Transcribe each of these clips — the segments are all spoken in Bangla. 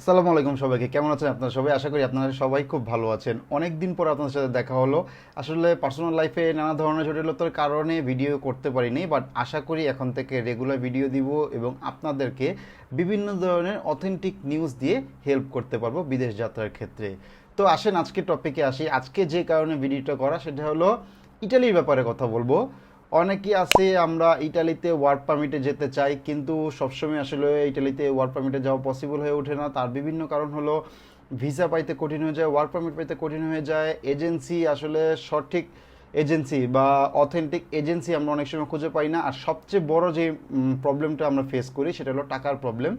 আসসালামু আলাইকুম সবাইকে। কেমন আছেন আপনারা সবাই? আশা করি আপনারা সবাই খুব ভালো আছেন। অনেক দিন পর আপনাদের সাথে দেখা হলো। আসলে পার্সোনাল লাইফে নানা ধরনের জটিলতার কারণে ভিডিও করতে পারিনি বাট আশা করি এখন থেকে রেগুলার ভিডিও দিব এবং আপনাদেরকে বিভিন্ন ধরনের অথেন্টিক নিউজ দিয়ে হেল্প করতে পারব বিদেশ যাত্রার ক্ষেত্রে। তো আসেন আজকে টপিকে আসি। আজকে যে কারণে ভিডিওটা করা, সেটা হলো ইটালির ব্যাপারে কথা বলব। অনেকেই আছে, আমরা ইটালিতে ওয়ার্ক পারমিটে যেতে চাই, কিন্তু সবসময় আসলে ইটালিতে ওয়ার্ক পারমিটে যাওয়া পসিবল হয়ে ওঠে না। তার বিভিন্ন কারণ হলো ভিসা পাইতে কঠিন হয়ে যায় ওয়ার্ক পারমিট পাইতে কঠিন হয়ে যায়। এজেন্সি আসলে সঠিক এজেন্সি বা অথেন্টিক এজেন্সি আমরা অনেক সময় খুঁজে পাই না। আর সবচেয়ে বড় যে প্রবলেমটা আমরা ফেস করি, সেটা হলো টাকার প্রবলেম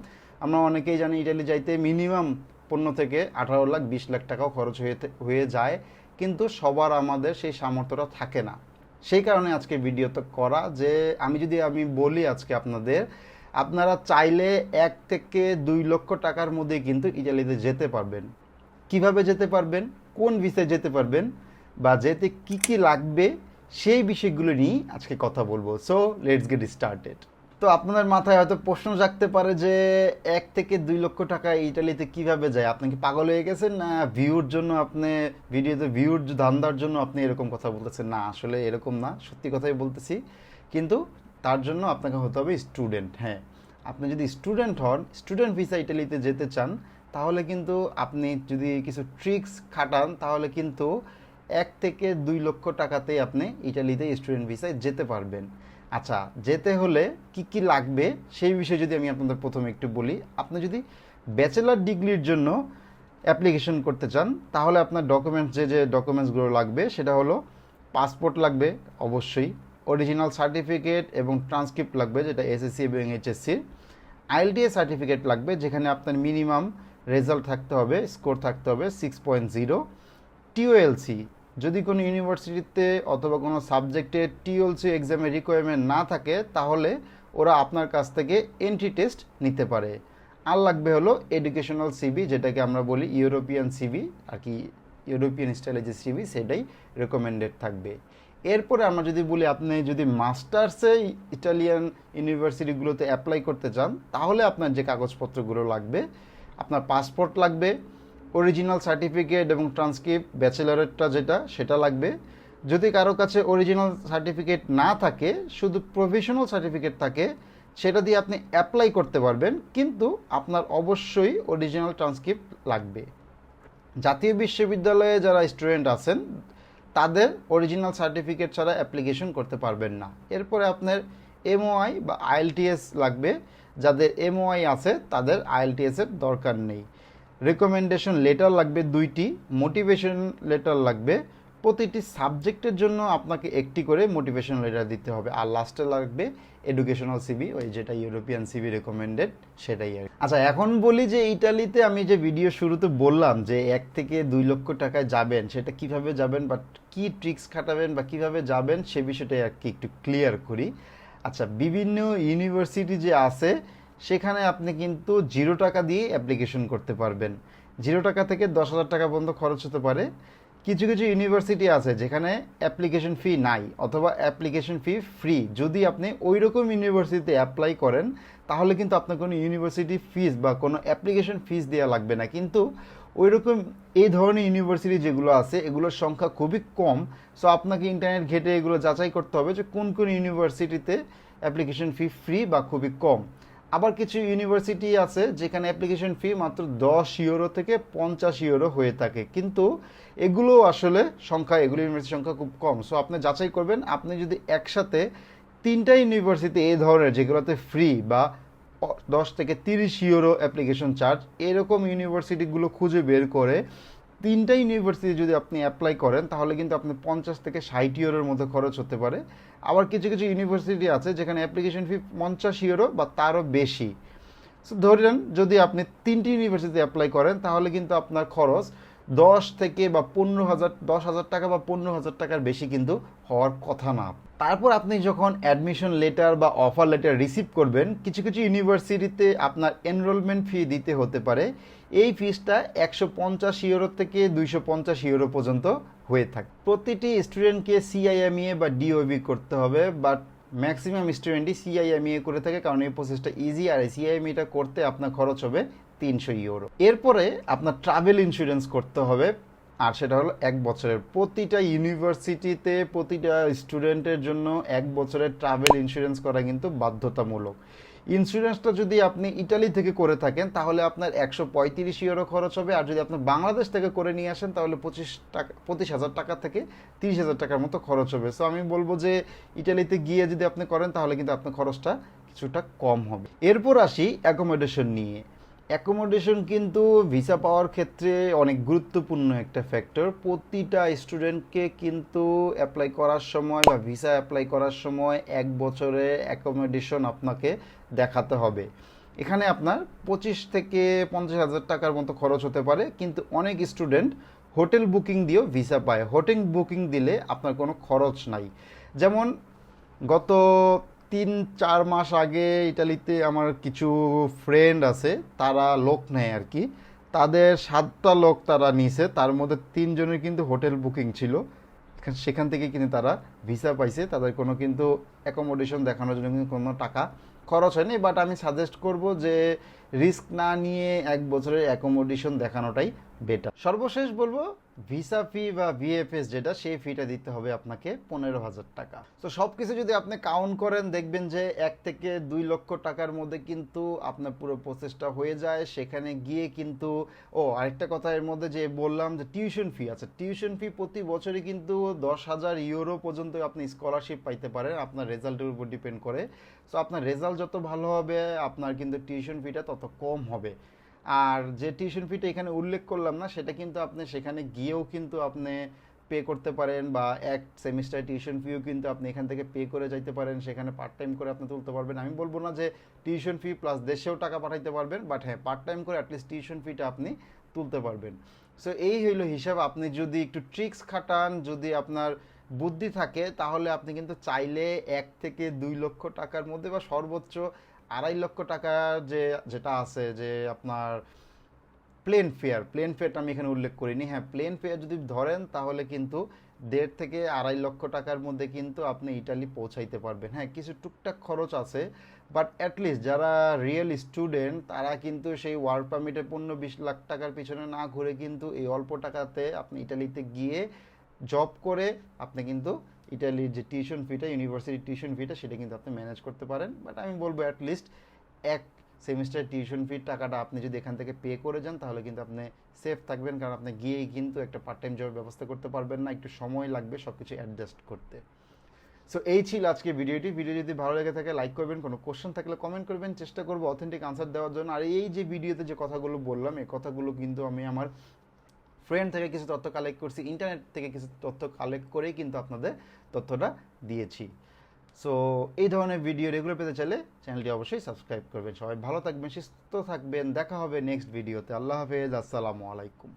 আমরা অনেকেই জানি ইটালি যাইতে মিনিমাম পনেরো থেকে আঠারো লাখ, বিশ লাখ টাকাও খরচ হয়ে হয়ে যায়। কিন্তু সবার আমাদের সেই সামর্থ্যটা থাকে না। সেই কারণে আজকে ভিডিওতে করা যে আমি যদি আমি বলি আজকে আপনাদের, আপনারা চাইলে এক থেকে দুই লক্ষ টাকার মধ্যে কিন্তু ইটালিতে যেতে পারবেন। কীভাবে যেতে পারবেন? কোন বিষয়ে যেতে পারবেন? বা যেতে কি কি লাগবে? সেই বিষয়গুলো নিয়েই আজকে কথা বলব। সো লেটস গেট স্টার্টেড তো আপনাদের মাথায় হয়তো প্রশ্ন জাগতে পারে যে এক থেকে দুই লক্ষ টাকা ইটালিতে কীভাবে যায়? আপনি কি পাগল হয়ে গেছেন? না ভিউর জন্য আপনি ভিডিওতে ভিউর ধান্দার জন্য আপনি এরকম কথা বলতেছেন। না, আসলে এরকম না, সত্যি কথাই বলতেছি। কিন্তু তার জন্য আপনাকে হতে হবে স্টুডেন্ট হ্যাঁ। আপনি যদি স্টুডেন্ট হন স্টুডেন্ট ভিসা ইটালিতে যেতে চান, তাহলে কিন্তু আপনি যদি কিছু ট্রিক্স খাটান, তাহলে কিন্তু এক থেকে দুই লক্ষ টাকাতেই আপনি ইটালিতে স্টুডেন্ট ভিসায় যেতে পারবেন। আচ্ছা যেতে হলে কি কি লাগবে? সেই বিষয়ে যদি আমি আপনাদের প্রথমে একটু বলি, আপনি যদি ব্যাচেলার ডিগ্রির জন্য অ্যাপ্লিকেশন করতে চান, তাহলে আপনার ডকুমেন্টস যে যে ডকুমেন্টসগুলো লাগবে, সেটা হলো পাসপোর্ট লাগবে, অবশ্যই। অরিজিনাল সার্টিফিকেট এবং ট্রান্সক্রিপ্ট লাগবে, যেটা এসএসসি এবং এইচএসসির আইএলটিএ সার্টিফিকেট লাগবে, যেখানে আপনার মিনিমাম রেজাল্ট থাকতে হবে স্কোর থাকতে হবে সিক্স পয়েন্ট জিরো টিওএলসি যদি কোনো ইউনিভার্সিটিতে অথবা কোনো সাবজেক্টে টিওএলসি এক্সামের রিকোয়ারমেন্ট না থাকে, তাহলে ওরা আপনার কাছ থেকে এন্ট্রি টেস্ট নিতে পারে। আর লাগবে হলো এডুকেশনাল সিবি যেটাকে আমরা বলি ইউরোপিয়ান সিবি আর কি ইউরোপিয়ান স্টাইলে যে সিবি সেটাই রেকমেন্ডেড থাকবে। এরপরে আমরা যদি বলি, আপনি যদি মাস্টার্সে ইটালিয়ান ইউনিভার্সিটিগুলোতে অ্যাপ্লাই করতে চান, তাহলে আপনার যে কাগজপত্রগুলো লাগবে, আপনার পাসপোর্ট লাগবে অরিজিনাল সার্টিফিকেট এবং ট্রান্সক্রিপ্ট ব্যাচেলারেরটা যেটা, সেটা লাগবে। যদি কারও কাছে অরিজিনাল সার্টিফিকেট না থাকে, শুধু প্রফেশনাল সার্টিফিকেট থাকে, সেটা দিয়ে আপনি অ্যাপ্লাই করতে পারবেন, কিন্তু আপনার অবশ্যই অরিজিনাল ট্রান্সক্রিপ্ট লাগবে। জাতীয় বিশ্ববিদ্যালয়ে যারা স্টুডেন্ট আছেন, তাদের অরিজিনাল সার্টিফিকেট ছাড়া অ্যাপ্লিকেশন করতে পারবেন না। এরপরে আপনার এমওআই বা আইএলটিএস লাগবে। যাদের এমওআই আছে, তাদের আইএলটিএস এর দরকার নেই। রেকমেন্ডেশন লেটার লাগবে দুইটি মোটিভেশন লেটার লাগবে। প্রতিটি সাবজেক্টের জন্য আপনাকে একটি করে মোটিভেশন লেটার দিতে হবে। আর লাস্টে লাগবে এডুকেশনাল সিবি ওই যেটা ইউরোপিয়ান সিবি রেকমেন্ডেড সেটাই আর আচ্ছা এখন বলি যে ইটালিতে আমি যে ভিডিও শুরুতে বললাম যে এক থেকে দুই লক্ষ টাকায় যাবেন, সেটা কীভাবে যাবেন বা কি ট্রিক্স খাটাবেন বা কীভাবে যাবেন, সে বিষয়টাই আর কি একটু ক্লিয়ার করি। আচ্ছা বিভিন্ন ইউনিভার্সিটি যে আছে সেখানে আপনি কিন্তু জিরো টাকা দিয়ে অ্যাপ্লিকেশন করতে পারবেন। জিরো টাকা থেকে দশ হাজার টাকা পর্যন্ত খরচ হতে পারে। কিছু কিছু ইউনিভার্সিটি আছে যেখানে অ্যাপ্লিকেশন ফি নাই অথবা অ্যাপ্লিকেশন ফি ফ্রি যদি আপনি ওই রকম ইউনিভার্সিটিতে অ্যাপ্লাই করেন, তাহলে কিন্তু আপনার কোনো ইউনিভার্সিটি ফিস বা কোনো অ্যাপ্লিকেশন ফিস দেওয়া লাগবে না। কিন্তু ওই রকম এই ধরনের ইউনিভার্সিটি যেগুলো আছে, এগুলোর সংখ্যা খুবই কম। সো আপনাকে ইন্টারনেট ঘেটে এগুলো যাচাই করতে হবে যে কোন কোন ইউনিভার্সিটিতে অ্যাপ্লিকেশন ফি ফ্রি বা খুবই কম। আবার কিছু ইউনিভার্সিটি আছে যেখানে অ্যাপ্লিকেশন ফি মাত্র দশ ইউরো থেকে পঞ্চাশ ইউরো হয়ে থাকে। কিন্তু এগুলো আসলে সংখ্যা, এগুলো ইউনিভার্সিটির সংখ্যা খুব কম। সো আপনি যাচাই করবেন, আপনি যদি একসাথে তিনটা ইউনিভার্সিটি এই ধরনের, যেগুলোতে ফ্রি বা দশ থেকে তিরিশ ইউরো অ্যাপ্লিকেশন চার্জ এরকম ইউনিভার্সিটিগুলো খুঁজে বের করে তিনটা ইউনিভার্সিটি যদি আপনি অ্যাপ্লাই করেন, তাহলে কিন্তু আপনি পঞ্চাশ থেকে ষাট ইউরোর মধ্যে খরচ হতে পারে। আবার কিছু কিছু ইউনিভার্সিটি আছে যেখানে অ্যাপ্লিকেশন ফি পঞ্চাশ ইউরো বা তারও বেশি। ধরেন যদি আপনি তিনটি ইউনিভার্সিটি অ্যাপ্লাই করেন, তাহলে কিন্তু আপনার খরচ দশ থেকে বা পনেরো হাজার, দশ হাজার টাকা বা পনেরো হাজার টাকার বেশি কিন্তু হওয়ার কথা না। তারপর আপনি যখন অ্যাডমিশন লেটার বা অফার লেটার রিসিভ করবেন, কিছু কিছু ইউনিভার্সিটিতে আপনার এনরোলমেন্ট ফি দিতে হতে পারে। এই ফিসটা একশো পঞ্চাশ ইউরো থেকে দুইশো পঞ্চাশ ইউরো পর্যন্ত হয়ে থাকে। প্রতিটি স্টুডেন্টকে সিআইএমইএ বা ডিওবি করতে হবে বাট ম্যাক্সিমাম স্টুডেন্টই সিআইএমইএ করে থাকে, কারণ এই প্রসেসটা ইজি আর এই সিআইএমইটা করতে আপনার খরচ হবে তিনশো ইউরো এরপরে আপনার ট্রাভেল ইন্স্যুরেন্স করতে হবে, আর সেটা হলো এক বছরের। প্রতিটা ইউনিভার্সিটিতে প্রতিটা স্টুডেন্টের জন্য এক বছরের ট্রাভেল ইন্স্যুরেন্স করা কিন্তু বাধ্যতামূলক। ইন্স্যুরেন্সটা যদি আপনি ইটালি থেকে করে থাকেন, তাহলে আপনার একশো পঁয়ত্রিশ ইউরো খরচ হবে। আর যদি আপনি বাংলাদেশ থেকে করে নিয়ে আসেন, তাহলে পঁচিশ টাকা, পঁচিশ হাজার টাকা থেকে তিরিশ হাজার টাকার মতো খরচ হবে। সো আমি বলব যে ইটালিতে গিয়ে যদি আপনি করেন, তাহলে কিন্তু আপনার খরচটা কিছুটা কম হবে। এরপর আসি অ্যাকোমোডেশন নিয়ে। অ্যাকোমোডেশন কিন্তু ভিসা পাওয়ার ক্ষেত্রে অনেক গুরুত্বপূর্ণ একটা ফ্যাক্টর প্রতিটা স্টুডেন্টকে কিন্তু অ্যাপ্লাই করার সময় বা ভিসা অ্যাপ্লাই করার সময় এক বছরে অ্যাকোমোডেশন আপনাকে দেখাতে হবে। এখানে আপনার পঁচিশ থেকে পঞ্চাশ হাজার টাকার মতো খরচ হতে পারে, কিন্তু অনেক স্টুডেন্ট হোটেল বুকিং দিয়েও ভিসা পায়। হোটেল বুকিং দিলে আপনার কোনো খরচ নাই। যেমন গত তিন, চার মাস আগে ইটালিতে আমার কিছু ফ্রেন্ড আছে, তারা লোক নেয় আর কি। তাদের সাতটা লোক তারা নিছে, তার মধ্যে তিনজনের কিন্তু হোটেল বুকিং ছিল। সেখান থেকে কিন্তু তারা ভিসা পাইছে, তাদের কোনো কিন্তু অ্যাকোমোডেশন দেখানোর জন্য কিন্তু কোনো টাকা খরচ হয়নি বাট আমি সাজেস্ট করব যে রিস্ক না নিয়ে এক বছরের অ্যাকোমোডেশন দেখানোটাই বেটার সর্বশেষ বলব ভিসা ফি বা ভিএফএস যেটা, সেই ফিটা দিতে হবে আপনাকে পনেরো হাজার টাকা। তো সব কিছু যদি আপনি কাউন্ট করেন, দেখবেন যে এক থেকে দুই লক্ষ টাকার মধ্যে কিন্তু আপনার পুরো প্রসেসটা হয়ে যায়। সেখানে গিয়ে কিন্তু, ও, আরেকটা কথা এর মধ্যে যে বললাম যে টিউশন ফি আছে। টিউশন ফি প্রতি বছরই কিন্তু দশ হাজার ইউরো পর্যন্ত আপনি স্কলারশিপ পাইতে পারেন। আপনার রেজাল্টের উপর ডিপেন্ড করে। সো আপনার রেজাল্ট যত ভালো হবে, আপনার কিন্তু টিউশন ফিটা তত কম হবে। আর যে টিউশন ফিটা এখানে উল্লেখ করলাম না, সেটা কিন্তু আপনি সেখানে গিয়েও কিন্তু আপনি পে করতে পারেন বা এক সেমিস্টার টিউশন ফিও কিন্তু আপনি এখান থেকে পে করে যাইতে পারেন, সেখানে পার্ট টাইম করে আপনি তুলতে পারবেন। আমি বলব না যে টিউশন ফি প্লাস দেশেও টাকা পাঠাইতে পারবেন বাট হ্যাঁ পার্ট টাইম করে অ্যাটলিস্ট টিউশন ফিটা আপনি তুলতে পারবেন। সো এই হইল হিসাব। আপনি যদি একটু ট্রিক্স খাটান, যদি আপনার বুদ্ধি থাকে, তাহলে আপনি কিন্তু চাইলে এক থেকে দুই লক্ষ টাকার মধ্যে বা সর্বোচ্চ আড়াই লক্ষ টাকা যে, যেটা আছে যে আপনার প্লেন ফেয়ার প্লেন ফেয়ারটা আমি এখানে উল্লেখ করিনি। হ্যাঁ প্লেন ফেয়ার যদি ধরেন তাহলে কিন্তু দেড় থেকে আড়াই লক্ষ টাকার মধ্যে কিন্তু আপনি ইটালি পৌঁছাইতে পারবেন। হ্যাঁ কিছু টুকটাক খরচ আছে বাট অ্যাটলিস্ট যারা রিয়েল স্টুডেন্ট তারা কিন্তু সেই ওয়ার্ক পারমিটে পনেরো বিশ লাখ টাকার পিছনে না ঘুরে কিন্তু এই অল্প টাকাতে আপনি ইটালিতে গিয়ে জব করে আপনি কিন্তু ইটালির যে টিউশন ফিটা ইউনিভার্সিটি টিউশন ফিটা সেটা কিন্তু আপনি ম্যানেজ করতে পারেন। বাট আমি বলব অ্যাটলিস্ট এক সেমিস্টার টিউশন ফির টাকাটা আপনি যদি এখান থেকে পে করে যান, তাহলে কিন্তু আপনি সেফ থাকবেন। কারণ আপনি গিয়েই কিন্তু একটা পার্ট টাইম জবের ব্যবস্থা করতে পারবেন না। একটু সময় লাগবে সব কিছু অ্যাডজাস্ট করতে। সো এই ছিল আজকে ভিডিওটি। ভিডিও যদি ভালো লেগে থাকে লাইক করবেন। কোনো কোশ্চেন থাকলে কমেন্ট করবেন। চেষ্টা করব অথেন্টিক আনসার দেওয়ার জন্য। আর এই যে ভিডিওতে যে কথাগুলো বললাম, এই কথাগুলো কিন্তু আমি আমার ফ্রেন্ড থেকে কিছু তথ্য কালেক্ট করছি ইন্টারনেট থেকে কিছু তথ্য কালেক্ট করেই কিন্তু আপনাদের তথ্যটা দিয়েছি। সো এই ধরনের ভিডিও রেগুলার পেতে চাইলে চ্যানেলটি অবশ্যই সাবস্ক্রাইব করবেন। সবাই ভালো থাকবেন, সুস্থ থাকবেন। দেখা হবে নেক্সট ভিডিওতে আল্লাহ হাফেজ, আসসালামু আলাইকুম।